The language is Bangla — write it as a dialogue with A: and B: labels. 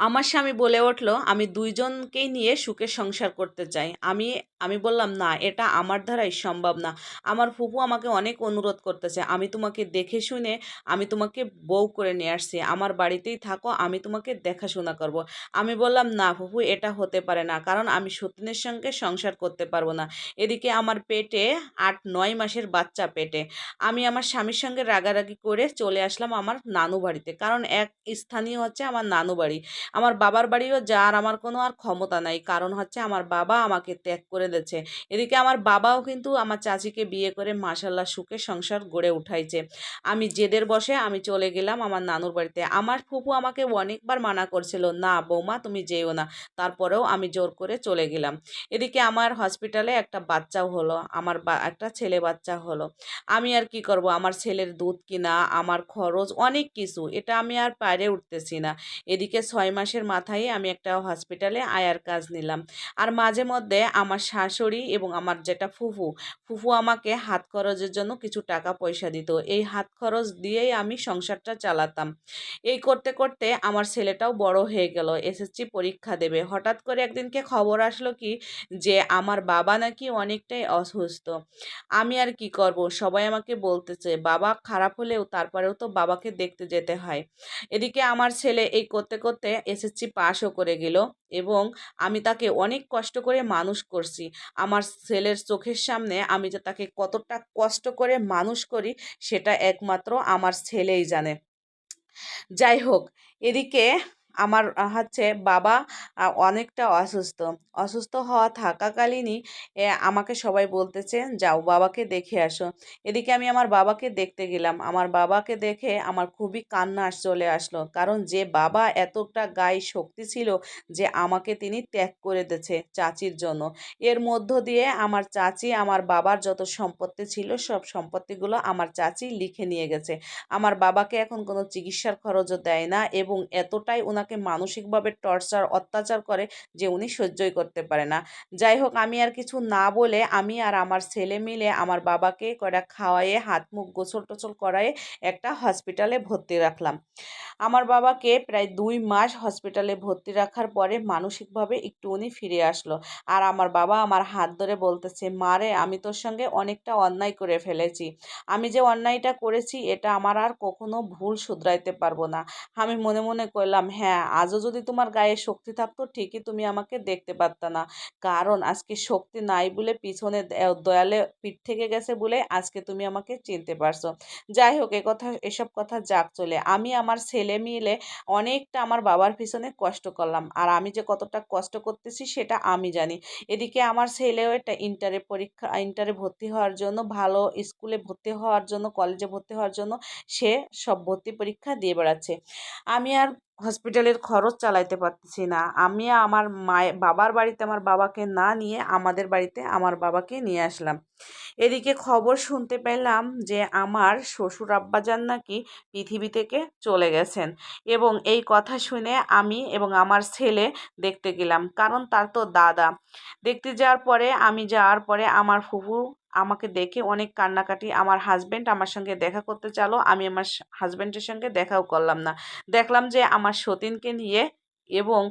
A: আমার স্বামী বলে উঠল আমি দুইজনকেই নিয়ে সুখে সংসার করতে চাই। আমি আমি বললাম, না, এটা আমার দ্বারাই সম্ভব না। আমার ফুপু আমাকে অনেক অনুরোধ করতেছে, আমি তোমাকে দেখে শুনে আমি তোমাকে বউ করে নিয়ে আসছি। আমার বাড়িতেই থাকো, আমি তোমাকে দেখাশোনা করব। আমি বললাম, না ফুপু এটা হতে পারে না, কারণ আমি সতীনের সঙ্গে সংসার করতে পারব না। এদিকে আমার পেটে আট, নয় মাসের বাচ্চা পেটে। আমি আমার স্বামীর সঙ্গে রাগারাগি করে চলে আসলাম আমার নানু বাড়িতে, কারণ এক স্থানীয় হচ্ছে আমার নানু বাড়ি। আমার বাবার বাড়িও যার, আমার কোনো আর ক্ষমতা নাই। কারণ হচ্ছে আমার বাবা আমাকে ত্যাগ করে দিয়েছে এদিকে আমার বাবাও কিন্তু আমার চাচিকে বিয়ে করে মাসাল্লাহ সুখে সংসার গড়ে উঠাইছে। আমি জেদের বসে আমি চলে গেলাম আমার নানুর বাড়িতে। আমার ফুপু আমাকে অনেকবার মানা করছিল, না বৌমা, তুমি যেও না। তারপরেও আমি জোর করে চলে গেলাম। এদিকে আমার হসপিটালে একটা বাচ্চাও হলো, আমার একটা ছেলে বাচ্চা হলো। আমি আর কি করব? আমার ছেলের দুধ কিনা, আমার খরচ, অনেক কিছু। এটা আমি আর পারে উঠতেছি না। এদিকে ছয় মাসের মাথায় আমি একটা হসপিটালে আয়ার কাজ নিলাম। আর মাঝে মধ্যে আমার শাশুড়ি এবং আমার যেটা ফুফু ফুফু আমাকে হাত খরচের জন্য কিছু টাকা পয়সা দিত। এই হাত খরচ দিয়েই আমি সংসারটা চালাতাম। এই করতে করতে আমার ছেলেটাও বড় হয়ে গেল, এসএসসি পরীক্ষা দেবে। হঠাৎ করে একদিনকে খবর আসলো কি, যে আমার বাবা নাকি অনেকটাই অসুস্থ। আমি আর কি করব? সবাই আমাকে বলতেছে, বাবা খারাপ হলেও তারপরেও তো বাবাকে দেখতে যেতে হয়। এদিকে আমার ছেলে এই করতে করতে এসএসসি পাশও করে গেল এবং আমি তাকে অনেক কষ্ট করে মানুষ করছি। আমার ছেলের চোখের সামনে আমি যে তাকে কতটা কষ্ট করে মানুষ করি, সেটা একমাত্র আমার ছেলেই জানে। যাই হোক, এদিকে আমার হচ্ছে বাবা অনেকটা অসুস্থ। অসুস্থ হওয়া থাকাকালীনই আমাকে সবাই বলতেছে, যাও বাবাকে দেখে আসো। এদিকে আমি আমার বাবাকে দেখতে গেলাম। আমার বাবাকে দেখে আমার খুবই কান্না চলে আসলো। কারণ যে বাবা এতটা গায়ে শক্তি ছিল যে আমাকে তিনি ত্যাগ করে দিয়েছে চাচির জন্য। এর মধ্য দিয়ে আমার চাচি, আমার বাবার যত সম্পত্তি ছিল, সব সম্পত্তিগুলো আমার চাচি লিখে নিয়ে গেছে। আমার বাবাকে এখন কোনো চিকিৎসার খরচও দেয় না এবং এতটাই ওনাকে ওনাকে মানসিকভাবে টর্চার, অত্যাচার করে যে উনি সহ্যই করতে পারে না। যাই হোক, আমি আর কিছু না বলে আমি আর আমার ছেলে মিলে আমার বাবাকে কটা খাওয়াইয়ে হাত মুখ গোসল টোসল করায়ে একটা হসপিটালে ভর্তি রাখলাম। আমার বাবাকে প্রায় দুই মাস হসপিটালে ভর্তি রাখার পরে মানসিকভাবে একটু উনি ফিরে আসলো। আর আমার বাবা আমার হাত ধরে বলতেছে মারে আমি তোর সঙ্গে অনেকটা অন্যায় করে ফেলেছি। আমি যে অন্যায়টা করেছি, এটা আমার আর কখনো ভুল শুধরাইতে পারব না। আমি মনে মনে করলাম হ্যাঁ আজও যদি তোমার গায়ে শক্তি থাকতো ঠিকই তুমি আমাকে দেখতে পারত না। কারণ আজকে শক্তি নাই বলে পিছনে দয়ালে পিঠ থেকে গেছে বলে আজকে তুমি আমাকে চিনতে পারছ। যাই হোক কথা, এসব কথা যাক চলে। আমি আমার ছেলে মিলে অনেকটা আমার বাবার পিছনে কষ্ট করলাম। আর আমি যে কতটা কষ্ট করতেছি সেটা আমি জানি। এদিকে আমার ছেলেও একটা ইন্টারে পরীক্ষা, ইন্টারে ভর্তি হওয়ার জন্য, ভালো স্কুলে ভর্তি হওয়ার জন্য, কলেজে ভর্তি হওয়ার জন্য সে সব ভর্তি পরীক্ষা দিয়ে বেড়াচ্ছে। আমি আর হসপিটালের খরচ চালাইতে পারতেছি না। আমি আমার মায়ের বাবার বাড়িতে আমার বাবাকে না নিয়ে আমাদের বাড়িতে আমার বাবাকে নিয়ে আসলাম। এদিকে খবর শুনতে পেলাম যে, আমার শ্বশুর আব্বাজান নাকি পৃথিবী থেকে চলে গেছেন এবং এই কথা শুনে আমি এবং আমার ছেলে দেখতে গেলাম। কারণ তার তো দাদা। দেখতে যাওয়ার পরে, আমি যাওয়ার পরে আমার ফুফু আমাকে দেখে অনেক কান্নাকাটি, আমার হাজব্যান্ড আমার সঙ্গে দেখা করতে চালো, আমি আমার হাজব্যান্ডের সঙ্গে দেখাও করলাম না। দেখলাম যে আমার সতীনকে নিয়ে এবং